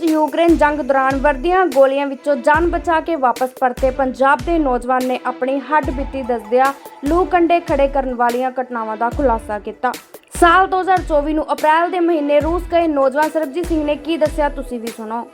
ਰੂਸ ਯੂਕਰੇਨ ਜੰਗ ਦੌਰਾਨ ਵਰਦੀਆਂ ਗੋਲੀਆਂ ਵਿੱਚੋਂ ਜਾਨ ਬਚਾ ਕੇ ਵਾਪਸ ਪਰਤੇ ਪੰਜਾਬ ਦੇ ਨੌਜਵਾਨ ਨੇ ਆਪਣੀ ਹੱਡ ਬੀਤੀ ਦੱਸਦਿਆਂ ਲੂ ਕੰਡੇ ਖੜੇ ਕਰਨ ਵਾਲੀਆਂ ਘਟਨਾਵਾਂ ਦਾ ਖੁਲਾਸਾ ਕੀਤਾ। ਸਾਲ 2024 ਨੂੰ ਅਪ੍ਰੈਲ ਦੇ ਮਹੀਨੇ ਰੂਸ ਗਏ ਨੌਜਵਾਨ ਸਰਬਜੀਤ ਸਿੰਘ ਨੇ ਕੀ ਦੱਸਿਆ, ਤੁਸੀਂ ਵੀ ਸੁਣੋ।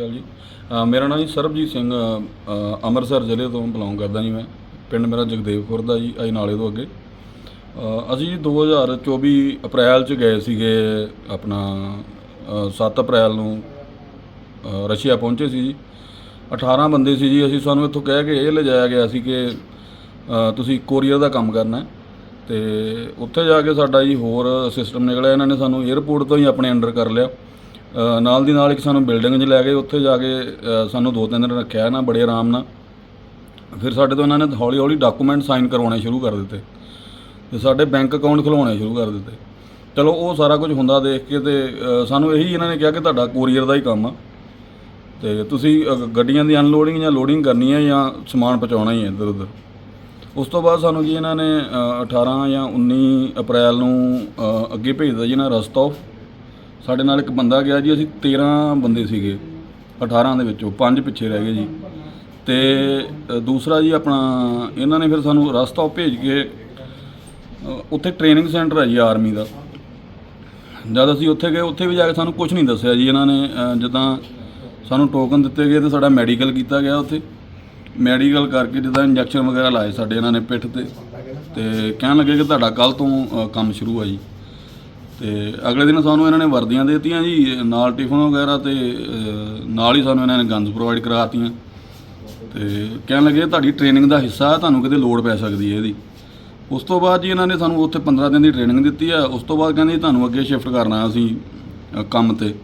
ਅਕਾਲ ਜੀ। ਅ, ਮੇਰਾ ਨਾਮ ਜੀ ਸਰਬਜੀਤ ਸਿੰਘ ਅ, ਅੰਮ੍ਰਿਤਸਰ ਜ਼ਿਲ੍ਹੇ ਤੋਂ ਬਿਲੋਂਗ ਕਰਦਾ ਜੀ ਮੈਂ। ਪਿੰਡ ਮੇਰਾ ਜਗਦੇਵਪੁਰ ਦਾ ਜੀ ਅਜ ਨਾਲੇ ਤੋਂ ਅੱਗੇ। ਅ, ਅਸੀਂ ਜੀ 2024 ਅਪ੍ਰੈਲ ਚ ਗਏ ਸੀਗੇ ਆਪਣਾ ਅ, 7 ਅਪ੍ਰੈਲ ਨੂੰ ਅ, ਰਸ਼ੀਆ ਪਹੁੰਚੇ ਸੀ ਜੀ। 18 ਬੰਦੇ ਸੀ ਜੀ ਅਸੀਂ ਸਾਨੂੰ ਇੱਥੋਂ ਕਹਿ ਕੇ ਇਹ ਲਿਜਾਇਆ ਗਿਆ ਸੀ ਕਿ ਅ, ਤੁਸੀਂ ਕੋਰੀਅਰ ਦਾ ਕੰਮ ਕਰਨਾ ਹੈ। ਤੇ ਉੱਥੇ ਜਾ ਕੇ ਸਾਡਾ ਜੀ ਹੋਰ ਸਿਸਟਮ ਨਿਕਲਿਆ ਇਹਨਾਂ ਨੇ ਸਾਨੂੰ 에ਅਰਪੋਰਟ ਤੋਂ ਹੀ ਆਪਣੇ ਅੰਡਰ ਕਰ ਲਿਆ। ਨਾਲ ਦੀ ਨਾਲ ਇੱਕ ਸਾਨੂੰ ਬਿਲਡਿੰਗ 'ਚ ਲੈ ਗਏ ਉੱਥੇ ਜਾ ਕੇ ਸਾਨੂੰ ਦੋ ਤਿੰਨ ਦਿਨ ਰੱਖਿਆ ਨਾ ਬੜੇ ਆਰਾਮ ਨਾਲ। ਫਿਰ ਸਾਡੇ ਤੋਂ ਇਹਨਾਂ ਨੇ ਹੌਲੀ ਹੌਲੀ ਡਾਕੂਮੈਂਟ ਸਾਈਨ ਕਰਵਾਉਣੇ ਸ਼ੁਰੂ ਕਰ ਦਿੱਤੇ। ਤੇ ਸਾਡੇ ਬੈਂਕ ਅਕਾਊਂਟ ਖੁਲਵਾਉਣੇ ਸ਼ੁਰੂ ਕਰ ਦਿੱਤੇ। ਚਲੋ ਉਹ ਸਾਰਾ ਕੁਝ ਹੁੰਦਾ ਦੇਖ ਕੇ ਤੇ ਸਾਨੂੰ ਇਹੀ ਇਹਨਾਂ ਨੇ ਕਿਹਾ ਕਿ ਤੁਹਾਡਾ ਕੋਰੀਅਰ ਦਾ ਹੀ ਕੰਮ ਆ। ਤੇ ਤੁਸੀਂ ਗੱਡੀਆਂ ਦੀ ਅਨਲੋਡਿੰਗ ਜਾਂ ਲੋਡਿੰਗ ਕਰਨੀ ਹੈ ਜਾਂ ਸਮਾਨ ਪਹੁੰਚਾਉਣਾ ਹੀ ਹੈ ਇੱਧਰ ਉੱਧਰ। ਉਸ ਤੋਂ ਬਾਅਦ ਸਾਨੂੰ ਜੀ ਇਹਨਾਂ ਨੇ ਅ, 18 ਜਾਂ 19 ਅਪ੍ਰੈਲ ਨੂੰ ਅੱਗੇ ਭੇਜਦਾ ਜੀ ਨਾ ਰਸਤ। ਰਸਤੋਫ ਸਾਡੇ ਨਾਲ ਇੱਕ ਬੰਦਾ ਗਿਆ ਜੀ ਅਸੀਂ 13 ਬੰਦੇ ਸੀਗੇ 18 ਦੇ ਵਿੱਚੋਂ ਪੰਜ ਪਿੱਛੇ ਰਹਿ ਗਏ ਜੀ। ਤੇ ਅ, ਦੂਸਰਾ ਜੀ ਆਪਣਾ ਇਹਨਾਂ ਨੇ ਫਿਰ ਸਾਨੂੰ ਰਸਤਾ ਉਹ ਭੇਜ ਕੇ ਅ, ਉੱਥੇ ਟ੍ਰੇਨਿੰਗ ਸੈਂਟਰ ਹੈ ਜੀ ਆਰਮੀ ਦਾ। ਜਦ ਅਸੀਂ ਉੱਥੇ ਗਏ ਉੱਥੇ ਵੀ ਜਾ ਕੇ ਸਾਨੂੰ ਕੁਝ ਨਹੀਂ ਦੱਸਿਆ ਜੀ ਇਹਨਾਂ ਨੇ ਅ, ਜਿੱਦਾਂ ਸਾਨੂੰ ਟੋਕਨ ਦਿੱਤੇ ਗਏ ਤੇ ਸਾਡਾ ਮੈਡੀਕਲ ਕੀਤਾ ਗਿਆ ਉੱਥੇ। ਮੈਡੀਕਲ ਕਰਕੇ ਜਿੱਦਾਂ ਇੰਜੈਕਸ਼ਨ ਵਗੈਰਾ ਲਾਏ ਸਾਡੇ ਇਹਨਾਂ ਨੇ ਪਿੱਠ ਤੇ। ਤੇ ਕਹਿਣ ਲੱਗੇ ਕਿ ਤੁਹਾਡਾ ਕੱਲ ਤੋਂ ਅ, ਕੰਮ ਸ਼ੁਰੂ ਆ ਜੀ। ਤੇ ਅਗਲੇ ਦਿਨ ਸਾਨੂੰ ਇਹਨਾਂ ਨੇ ਵਰਦੀਆਂ ਦੇ ਦਿੱਤੀਆਂ ਜੀ ਨਾਲ ਟਿਫਨ ਵਗੈਰਾ ਤੇ ਅ, ਨਾਲ ਹੀ ਸਾਨੂੰ ਇਹਨਾਂ ਨੇ ਗਨਸ ਪ੍ਰੋਵਾਈਡ ਕਰਾਤੀਆਂ। ਤੇ ਕਹਿਣ ਲੱਗੇ ਤੁਹਾਡੀ ਟ੍ਰੇਨਿੰਗ ਦਾ ਹਿੱਸਾ ਹੈ ਤੁਹਾਨੂੰ ਕਿਤੇ ਲੋੜ ਪੈ ਸਕਦੀ ਹੈ ਇਹਦੀ। ਉਸ ਤੋਂ ਬਾਅਦ ਜੀ ਇਹਨਾਂ ਨੇ ਸਾਨੂੰ ਉੱਥੇ 15 ਦਿਨ ਦੀ ਟ੍ਰੇਨਿੰਗ ਦਿੱਤੀ ਆ ਉਸ ਤੋਂ ਬਾਅਦ ਕਹਿੰਦੇ ਜੀ ਤੁਹਾਨੂੰ ਅੱਗੇ ਸ਼ਿਫਟ ਕਰਨਾ ਅਸੀਂ ਅ, ਕੰਮ ਤੇ।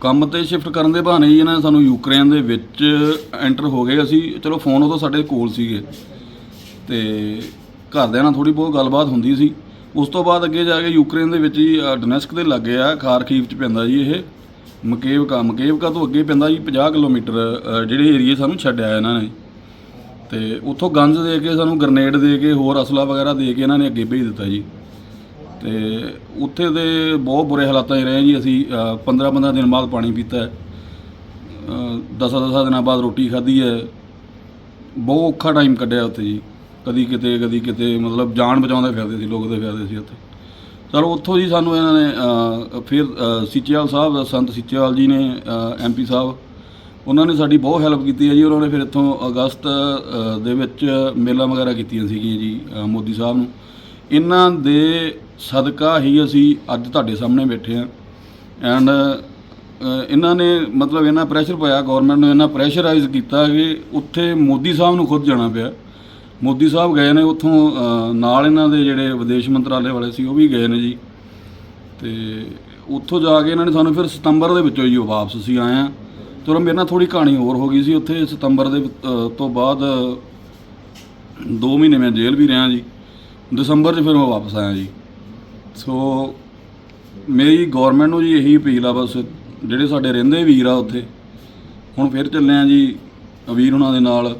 ਕੰਮ ਤੇ ਸ਼ਿਫਟ ਕਰਨ ਦੇ ਬਹਾਨੇ ਜੀ ਇਹਨਾਂ ਨੇ ਸਾਨੂੰ ਯੂਕਰੇਨ ਦੇ ਵਿੱਚ ਐਂਟਰ ਹੋ ਗਏ ਅਸੀਂ। ਚਲੋ ਫੋਨ ਉਦੋਂ ਸਾਡੇ ਕੋਲ ਸੀਗੇ। ਤੇ ਘਰਦਿਆਂ ਨਾਲ ਥੋੜੀ ਬਹੁਤ ਗੱਲਬਾਤ ਹੁੰਦੀ ਸੀ। ਉਸ ਤੋਂ ਬਾਅਦ ਅੱਗੇ ਜਾ ਕੇ ਯੂਕਰੇਨ ਦੇ ਵਿੱਚ ਹੀ ਡੋਨੈਸਕ ਦੇ ਲਾਗੇ ਆ ਖਾਰਕੀਵ ਚ ਪੈਂਦਾ ਜੀ ਇਹ। ਮਕੇਵਕਾ ਮਕੇਵਕਾ ਤੋਂ ਅੱਗੇ ਪੈਂਦਾ ਜੀ 50 ਕਿਲੋਮੀਟਰ ਜਿਹੜੇ ਏਰੀਏ ਸਾਨੂੰ ਛੱਡਿਆ ਇਹਨਾਂ ਨੇ। ਤੇ ਉੱਥੋਂ ਗੰਜ ਦੇ ਕੇ, ਸਾਨੂੰ ਗ੍ਰਨੇਡ ਦੇ ਕੇ, ਹੋਰ ਅਸਲਾ ਵਗੈਰਾ ਦੇ ਕੇ ਇਹਨਾਂ ਨੇ ਅੱਗੇ ਭੇਜ ਦਿੱਤਾ ਜੀ। ਤੇ ਉੱਥੇ ਦੇ ਬਹੁਤ ਬੁਰੇ ਹਾਲਾਤਾਂ 'ਚ ਰਹੇ ਜੀ ਅਸੀਂ 15 15 ਦਿਨ ਬਾਅਦ ਪਾਣੀ ਪੀਤਾ। ਦਸਾਂ ਦਸਾਂ ਦਿਨਾਂ ਬਾਅਦ ਰੋਟੀ ਖਾਧੀ ਹੈ। ਬਹੁਤ ਔਖਾ ਟਾਈਮ ਕੱਢਿਆ ਉੱਥੇ ਜੀ। ਕਦੀ ਕਿਤੇ ਕਦੀ ਕਿਤੇ, ਮਤਲਬ ਜਾਨ ਬਚਾਉਂਦੇ ਫਿਰਦੇ ਸੀ ਲੋਕ ਦੇ ਫਿਰਦੇ ਸੀ ਉੱਥੇ ਚਲੋ ਉੱਥੋਂ ਜੀ ਸਾਨੂੰ ਇਹਨਾਂ ਨੇ ਫਿਰ ਸੀਚੇਵਾਲ ਸਾਹਿਬ ਸੰਤ ਸੀਚੇਵਾਲ ਜੀ ਨੇ ਐਮਪੀ ਸਾਹਿਬ, ਉਹਨਾਂ ਨੇ ਸਾਡੀ ਬਹੁਤ ਹੈਲਪ ਕੀਤੀ ਹੈ ਜੀ। ਉਹਨਾਂ ਨੇ ਫਿਰ ਇੱਥੋਂ ਅਗਸਤ ਦੇ ਵਿੱਚ ਮੇਲਾ ਵਗੈਰਾ ਕੀਤੀਆਂ ਸੀਗੀਆਂ ਜੀ ਮੋਦੀ ਸਾਹਿਬ ਨੂੰ। ਇਹਨਾਂ ਦੇ ਸਦਕਾ ਹੀ ਅਸੀਂ ਅੱਜ ਤੁਹਾਡੇ ਸਾਹਮਣੇ ਬੈਠੇ ਹਾਂ। ਐਂਡ ਇਹਨਾਂ ਨੇ ਮਤਲਬ ਇਹਨਾਂ ਪ੍ਰੈਸ਼ਰ ਪਾਇਆ ਗਵਰਨਮੈਂਟ ਨੂੰ ਇਹਨਾਂ ਪ੍ਰੈਸ਼ਰਾਈਜ਼ ਕੀਤਾ ਕਿ ਉੱਥੇ ਮੋਦੀ ਸਾਹਿਬ ਨੂੰ ਖੁਦ ਜਾਣਾ ਪਿਆ। ਮੋਦੀ ਸਾਹਿਬ ਗਏ ਨੇ ਉੱਥੋਂ ਨਾਲ ਇਹਨਾਂ ਦੇ ਜਿਹੜੇ ਵਿਦੇਸ਼ ਮੰਤਰਾਲੇ ਵਾਲੇ ਸੀ, ਉਹ ਵੀ ਗਏ ਨੇ ਜੀ। ਤੇ ਉੱਥੋਂ ਜਾ ਕੇ ਇਹਨਾਂ ਨੇ ਸਾਨੂੰ ਫਿਰ ਸਤੰਬਰ ਦੇ ਵਿੱਚੋਂ ਜੀ ਉਹ ਵਾਪਸ ਅਸੀਂ ਆਏ ਹਾਂ। ਚਲੋ, ਮੇਰੇ ਨਾਲ ਥੋੜੀ ਕਹਾਣੀ ਹੋਰ ਹੋ ਗਈ ਸੀ। ਉੱਥੇ ਸਤੰਬਰ ਦੇ ਤੋਂ ਬਾਅਦ 2 ਮਹੀਨੇ ਮੈਂ ਜੇਲ੍ਹ ਵੀ ਰਿਹਾ ਜੀ। ਦਸੰਬਰ 'ਚ ਫਿਰ ਮੈਂ ਵਾਪਸ ਆਇਆ ਜੀ। ਸੋ ਮੇਰੀ ਗਵਰਨਮੈਂਟ ਨੂੰ ਜੀ ਇਹੀ ਅਪੀਲ ਆ ਬਸ, ਜਿਹੜੇ ਸਾਡੇ ਰਹਿੰਦੇ ਵੀਰ ਆ ਉੱਥੇ, ਹੁਣ ਫਿਰ ਚੱਲੇ ਆ ਜੀ ਵੀਰ ਉਹਨਾਂ ਦੇ ਨਾਲ।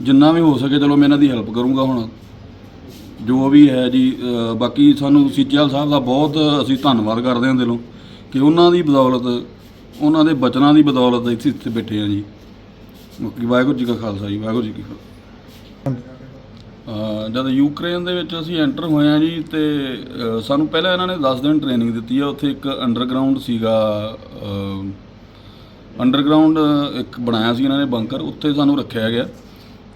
ਜਿੰਨਾ ਵੀ ਹੋ ਸਕੇ ਚਲੋ ਮੈਂ ਇਹਨਾਂ ਦੀ ਹੈਲਪ ਕਰੂੰਗਾ ਹੁਣ। ਜੋ ਵੀ ਹੈ ਜੀ ਅ, ਬਾਕੀ ਸਾਨੂੰ ਸੀਚੇਵਾਲ ਸਾਹਿਬ ਦਾ ਬਹੁਤ ਅਸੀਂ ਧੰਨਵਾਦ ਕਰਦੇ ਹਾਂ ਦਿਲੋਂ ਕਿ ਉਹਨਾਂ ਦੀ ਬਦੌਲਤ ਉਹਨਾਂ ਦੇ ਬਚਨਾਂ ਦੀ ਬਦੌਲਤ ਇੱਥੇ ਇੱਥੇ ਬੈਠੇ ਹਾਂ ਜੀ। ਬਾਕੀ ਵਾਹਿਗੁਰੂ ਜੀ ਕਾ ਖਾਲਸਾ ਜੀ ਵਾਹਿਗੁਰੂ ਜੀ ਕੀ ਫਤਿਹ। ਅ, ਜਦ ਯੂਕਰੇਨ ਦੇ ਵਿੱਚ ਅਸੀਂ ਐਂਟਰ ਹੋਏ ਆ ਜੀ ਤੇ ਅ, ਸਾਨੂੰ ਪਹਿਲਾਂ ਇਹਨਾਂ ਨੇ 10 ਦਿਨ ਟ੍ਰੇਨਿੰਗ ਦਿੱਤੀ ਆ ਉੱਥੇ ਇੱਕ ਅੰਡਰਗਰਾਉਂਡ ਸੀਗਾ ਅੰਡਰਗਰਾਉਂਡ ਇੱਕ ਬਣਾਇਆ ਸੀ ਇਹਨਾਂ ਨੇ ਬੰਕਰ ਉੱਥੇ ਸਾਨੂੰ ਰੱਖਿਆ ਗਿਆ।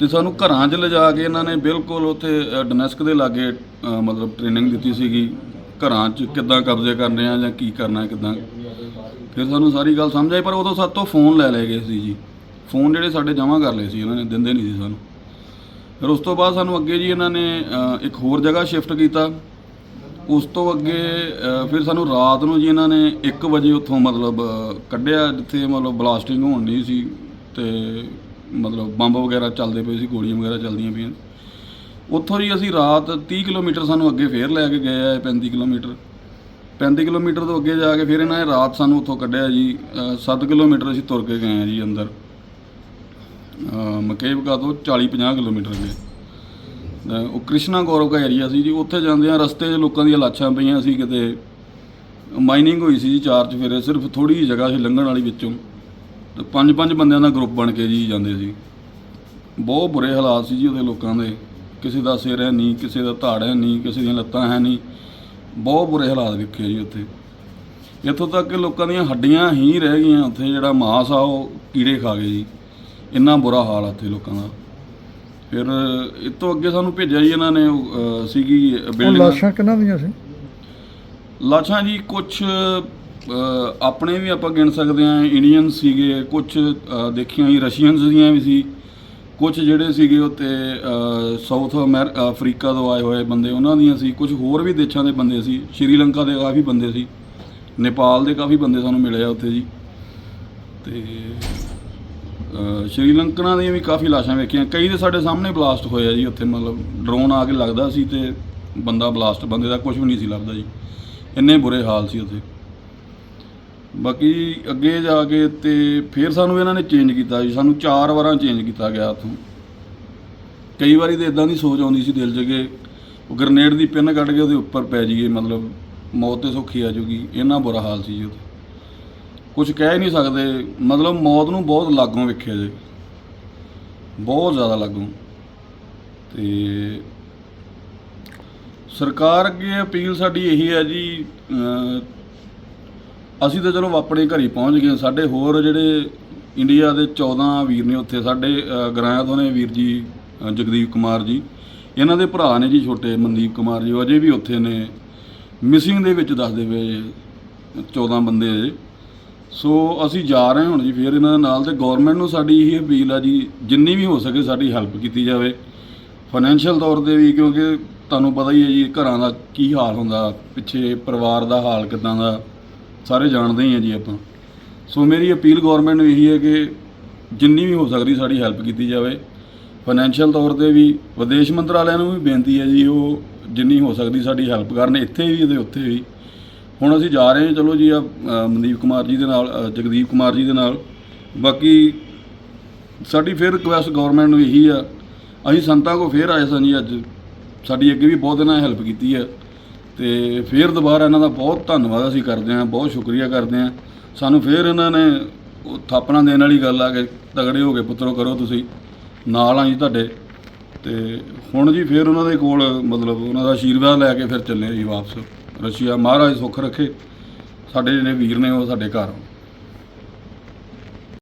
ਤੇ ਸਾਨੂੰ ਘਰਾਂ 'ਚ ਲਿਜਾ ਕੇ ਇਹਨਾਂ ਨੇ ਬਿਲਕੁਲ ਉੱਥੇ ਅ, ਡੋਨੈਸਕ ਦੇ ਲਾਗੇ ਅ, ਮਤਲਬ ਟ੍ਰੇਨਿੰਗ ਦਿੱਤੀ ਸੀਗੀ। ਘਰਾਂ 'ਚ ਕਿੱਦਾਂ ਕਬਜ਼ੇ ਕਰਨੇ ਆ ਜਾਂ ਕੀ ਕਰਨਾ ਹੈ ਕਿੱਦਾਂ? ਫਿਰ ਸਾਨੂੰ ਸਾਰੀ ਗੱਲ ਸਮਝ ਆਈ ਪਰ ਉਦੋਂ ਸਾਡੇ ਤੋਂ ਫੋਨ ਲੈ ਲਏ ਗਏ ਸੀ ਜੀ। ਫੋਨ ਜਿਹੜੇ ਸਾਡੇ ਜਮ੍ਹਾਂ ਕਰ ਲਏ ਸੀ ਇਹਨਾਂ ਨੇ ਦਿੰਦੇ ਨਹੀਂ ਸੀ ਸਾਨੂੰ। ਫਿਰ ਉਸ ਤੋਂ ਬਾਅਦ ਸਾਨੂੰ ਅੱਗੇ ਜੀ ਇਹਨਾਂ ਨੇ ਅ, ਇੱਕ ਹੋਰ ਜਗ੍ਹਾ ਸ਼ਿਫਟ ਕੀਤਾ। ਉਸ ਤੋਂ ਅੱਗੇ ਅ, ਫਿਰ ਸਾਨੂੰ ਰਾਤ ਨੂੰ ਜੀ ਇਹਨਾਂ ਨੇ 1 ਵਜੇ ਉੱਥੋਂ ਮਤਲਬ ਅ, ਕੱਢਿਆ ਜਿੱਥੇ ਮਤਲਬ ਬਲਾਸਟਿੰਗ ਹੋਣ ਨਹੀਂ ਸੀ। ਤੇ ਮਤਲਬ ਬੰਬ ਵਗੈਰਾ ਚੱਲਦੇ ਪਏ ਸੀ ਗੋਲੀਆਂ ਵਗੈਰਾ ਚੱਲਦੀਆਂ ਪਈਆਂ। ਉੱਥੋਂ ਜੀ ਅਸੀਂ ਰਾਤ 30 ਕਿਲੋਮੀਟਰ ਸਾਨੂੰ ਅੱਗੇ ਫੇਰ ਲੈ ਕੇ ਗਏ ਆ 35 ਕਿਲੋਮੀਟਰ। 35 ਕਿਲੋਮੀਟਰ ਤੋਂ ਅੱਗੇ ਜਾ ਕੇ ਫਿਰ ਇਹਨਾਂ ਨੇ ਰਾਤ ਸਾਨੂੰ ਉੱਥੋਂ ਕੱਢਿਆ ਜੀ 7 ਕਿਲੋਮੀਟਰ ਅਸੀਂ ਤੁਰ ਕੇ ਗਏ ਆ ਜੀ ਅੰਦਰ। ਮਕੇਬਕਾ ਤੋਂ 40 50 ਕਿਲੋਮੀਟਰ ਅੱਗੇ। ਅ, ਉਹ ਕ੍ਰਿਸ਼ਨਾ ਗੌਰਵ ਦਾ ਏਰੀਆ ਸੀ ਜੀ ਉੱਥੇ ਜਾਂਦੇ ਆ ਰਸਤੇ 'ਚ ਲੋਕਾਂ ਦੀਆਂ ਲਾਸ਼ਾਂ ਪਈਆਂ ਸੀ ਕਿਤੇ। ਮਾਈਨਿੰਗ ਹੋਈ ਸੀ ਜੀ ਚਾਰ ਫੇਰੇ ਸਿਰਫ ਥੋੜੀ ਜਿਹੀ ਜਗ੍ਹਾ ਸੀ ਲੰਘਣ ਵਾਲੀ ਵਿੱਚੋਂ। ਤੇ ਪੰਜ ਪੰਜ ਬੰਦਿਆਂ ਦਾ ਗਰੁੱਪ ਬਣ ਕੇ ਜੀ ਜਾਂਦੇ ਸੀ। ਬਹੁਤ ਬੁਰੇ ਹਾਲਾਤ ਸੀ ਜੀ ਉਹਦੇ ਲੋਕਾਂ ਦੇ। ਕਿਸੇ ਦਾ ਸਿਰ ਹੈ ਨਹੀਂ ਕਿਸੇ ਦਾ ਧੜ ਹੈ ਨਹੀਂ ਕਿਸੇ ਦੀਆਂ ਲੱਤਾਂ ਹੈ ਨਹੀਂ। ਬਹੁਤ ਬੁਰੇ ਹਾਲਾਤ ਵੇਖੇ ਜੀ ਉੱਥੇ। ਇੱਥੋਂ ਤੱਕ ਕਿ ਲੋਕਾਂ ਦੀਆਂ ਹੱਡੀਆਂ ਹੀ ਰਹਿ ਗਈਆਂ। ਉੱਥੇ ਜਿਹੜਾ ਮਾਸ ਆ ਉਹ ਕੀੜੇ ਖਾ ਗਏ ਜੀ। ਇੰਨਾ ਬੁਰਾ ਹਾਲ ਆ ਉੱਥੇ ਲੋਕਾਂ ਦਾ। ਫਿਰ ਇਹ ਤੋਂ ਅੱਗੇ ਸਾਨੂੰ ਭੇਜਿਆ ਜੀ ਇਹਨਾਂ ਨੇ ਸੀਗੀ ਬਿਲਡਿੰਗ ਲਾਸ਼ਾਂ ਕਿਹਨਾਂ ਦੀਆਂ ਸੀ? ਲਾਸ਼ਾਂ ਜੀ ਕੁਝ ਆਪਣੇ ਵੀ ਆਪਾਂ ਗਿਣ ਸਕਦੇ ਹਾਂ ਇੰਡੀਅਨ ਸੀਗੇ ਕੁਝ ਦੇਖੀਆਂ ਹੀ ਰਸ਼ੀਅਨਸ ਦੀਆਂ ਵੀ ਸੀ ਕੁਝ ਜਿਹੜੇ ਸੀਗੇ ਉੱਤੇ ਸਾਊਥ ਅਮੈਰ ਅਫਰੀਕਾ ਤੋਂ ਆਏ ਹੋਏ ਬੰਦੇ ਉਹਨਾਂ ਦੀਆਂ ਸੀ ਕੁਝ ਹੋਰ ਵੀ ਦੇਸ਼ਾਂ ਦੇ ਬੰਦੇ ਸੀ ਸ਼੍ਰੀਲੰਕਾ ਦੇ ਕਾਫੀ ਬੰਦੇ ਸੀ ਨੇਪਾਲ ਦੇ ਕਾਫੀ ਬੰਦੇ ਸਾਨੂੰ ਮਿਲੇ ਆ ਉੱਥੇ ਜੀ, ਤੇ ਸ਼੍ਰੀਲੰਕਨਾਂ ਦੀਆਂ ਵੀ ਕਾਫੀ ਲਾਸ਼ਾਂ ਵੇਖੀਆਂ, ਕਈ ਦੇ ਸਾਡੇ ਸਾਹਮਣੇ ਬਲਾਸਟ ਹੋਇਆ ਜੀ ਉੱਥੇ, ਮਤਲਬ ਡਰੋਨ ਆ ਕੇ ਲੱਗਦਾ ਸੀ ਤੇ ਬੰਦਾ ਬਲਾਸਟ ਬੰਦੇ ਦਾ ਕੁਝ ਵੀ ਨਹੀਂ ਸੀ ਲੱਭਦਾ ਜੀ, ਇੰਨੇ ਬੁਰੇ ਹਾਲ ਸੀ ਉੱਥੇ। ਬਾਕੀ ਅੱਗੇ ਜਾ ਕੇ ਤੇ ਫਿਰ ਸਾਨੂੰ ਇਹਨਾਂ ਨੇ ਚੇਂਜ ਕੀਤਾ ਜੀ, ਸਾਨੂੰ ਚਾਰ ਵਾਰਾਂ ਚੇਂਜ ਕੀਤਾ ਗਿਆ ਉੱਥੋਂ। ਕਈ ਵਾਰੀ ਤੇ ਇਦਾਂ ਦੀ ਸੋਚ ਆਉਂਦੀ ਸੀ ਦਿਲ 'ਚ ਕਿ ਉਹ ਗ੍ਰਨੇਡ ਦੀ ਪਿੰਨ ਕੱਢ ਕੇ ਉਹਦੇ ਉੱਪਰ ਪੈ ਜਾਈਏ, ਮਤਲਬ ਮੌਤ ਤੇ ਸੌਖੀ ਆ ਜੂਗੀ, ਇੰਨਾ ਬੁਰਾ ਹਾਲ ਸੀ ਜੀ ਉੱਥੇ। ਕੁਝ ਕਹਿ ਹੀ ਨਹੀਂ ਸਕਦੇ, ਮਤਲਬ ਮੌਤ ਨੂੰ ਬਹੁਤ ਲਾਗੋਂ ਵੇਖਿਆ ਜੀ। ਬਹੁਤ ਜ਼ਿਆਦਾ ਲਾਗੋਂ। ਤੇ ਸਰਕਾਰ ਅੱਗੇ ਅਪੀਲ ਸਾਡੀ ਇਹੀ ਹੈ ਜੀ ਅਸੀਂ ਤਾਂ ਚਲੋ ਆਪਣੇ ਘਰ ਹੀ ਪਹੁੰਚ ਗਏ ਸਾਡੇ ਹੋਰ ਜਿਹੜੇ ਇੰਡੀਆ ਦੇ 14 ਵੀਰ ਨੇ ਉੱਥੇ ਸਾਡੇ ਅਹ, ਗਰਾਇਆ ਤੋਂ ਨੇ ਵੀਰ ਜੀ ਜਗਦੀਪ ਕੁਮਾਰ ਜੀ। ਇਹਨਾਂ ਦੇ ਭਰਾ ਨੇ ਜੀ ਛੋਟੇ ਮਨਦੀਪ ਕੁਮਾਰ ਜੀ ਉਹ ਅਜੇ ਵੀ ਉੱਥੇ ਨੇ। ਮਿਸਿੰਗ ਦੇ ਵਿੱਚ ਦੱਸਦੇ ਪਏ 14 ਬੰਦੇ ਅਜੇ ਸੋ ਅਸੀਂ ਜਾ ਰਹੇ ਹੁਣ ਜੀ ਫਿਰ ਇਹਨਾਂ ਦੇ ਨਾਲ ਤੇ ਗਵਰਨਮੈਂਟ ਨੂੰ ਸਾਡੀ ਇਹ ਅਪੀਲ ਆ ਜੀ ਜਿੰਨੀ ਵੀ ਹੋ ਸਕੇ ਸਾਡੀ ਹੈਲਪ ਕੀਤੀ ਜਾਵੇ। ਫਾਈਨੈਂਸ਼ੀਅਲ ਤੌਰ ਤੇ ਵੀ ਕਿਉਂਕਿ ਤੁਹਾਨੂੰ ਪਤਾ ਹੀ ਹੈ ਜੀ ਘਰਾਂ ਦਾ ਕੀ ਹਾਲ ਹੁੰਦਾ ਪਿੱਛੇ ਪਰਿਵਾਰ ਦਾ ਹਾਲ ਕਿਦਾਂ ਦਾ। ਸਾਰੇ ਜਾਣਦੇ ਹੀ ਆ ਜੀ ਆਪਾਂ। ਸੋ ਮੇਰੀ ਅਪੀਲ ਗਵਰਨਮੈਂਟ ਨੂੰ ਇਹੀ ਹੈ ਕਿ ਜਿੰਨੀ ਵੀ ਹੋ ਸਕਦੀ ਸਾਡੀ ਹੈਲਪ ਕੀਤੀ ਜਾਵੇ। ਫਾਈਨੈਂਸ਼ੀਅਲ ਤੌਰ ਤੇ ਵੀ, ਵਿਦੇਸ਼ ਮੰਤਰਾਲਿਆਂ ਨੂੰ ਵੀ ਬੇਨਤੀ ਹੈ ਜੀ, ਉਹ ਜਿੰਨੀ ਹੋ ਸਕਦੀ ਸਾਡੀ ਹੈਲਪ ਕਰਨ, ਇੱਥੇ ਵੀ ਤੇ ਉੱਥੇ ਵੀ। ਹੁਣ ਅਸੀਂ ਜਾ ਰਹੇ ਹਾਂ, ਚਲੋ ਜੀ ਆ ਮਨਦੀਪ ਕੁਮਾਰ ਜੀ ਦੇ ਨਾਲ ਜਗਦੀਪ ਕੁਮਾਰ ਜੀ ਦੇ ਨਾਲ। ਬਾਕੀ ਸਾਡੀ ਫਿਰ ਰਿਕੁਐਸਟ ਗਵਰਨਮੈਂਟ ਨੂੰ ਇਹੀ ਆ, ਅਸੀਂ ਸੰਤਾਂ ਕੋ ਫੇਰ ਆਏ ਸਾਂ ਜੀ ਅੱਜ। ਸਾਡੀ ਅੱਗੇ ਵੀ ਬਹੁਤ ਇਹਨਾਂ ਹੈਲਪ ਕੀਤੀ ਹੈ ਤੇ ਫੇਰ ਦੁਬਾਰਾ ਇਹਨਾਂ ਦਾ ਬਹੁਤ ਧੰਨਵਾਦ ਅਸੀਂ ਕਰਦੇ ਹਾਂ, ਬਹੁਤ ਸ਼ੁਕਰੀਆ ਕਰਦੇ ਹਾਂ। ਸਾਨੂੰ ਫੇਰ ਇਹਨਾਂ ਨੇ ਉਹ ਥਾਪਣਾ ਦੇਣ ਵਾਲੀ ਗੱਲ ਆ ਕਿ ਤਗੜੇ ਹੋ ਕੇ ਪੁੱਤਰੋ ਕਰੋ ਤੁਸੀਂ, ਨਾਲ ਆ ਜੀ ਤੁਹਾਡੇ। ਤੇ ਹੁਣ ਜੀ ਫੇਰ ਉਹਨਾਂ ਦੇ ਕੋਲ ਮਤਲਬ ਉਹਨਾਂ ਦਾ ਆਸ਼ੀਰਵਾਦ ਲੈ ਕੇ ਫਿਰ ਚੱਲੇ ਜੀ ਵਾਪਸ। ਰਸ਼ੀਆ ਮਹਾਰਾਜ ਸੁੱਖ ਰੱਖੇ। ਸਾਡੇ ਜਿਹੜੇ ਵੀਰ ਨੇ ਉਹ ਸਾਡੇ ਘਰ ਆਉਣ।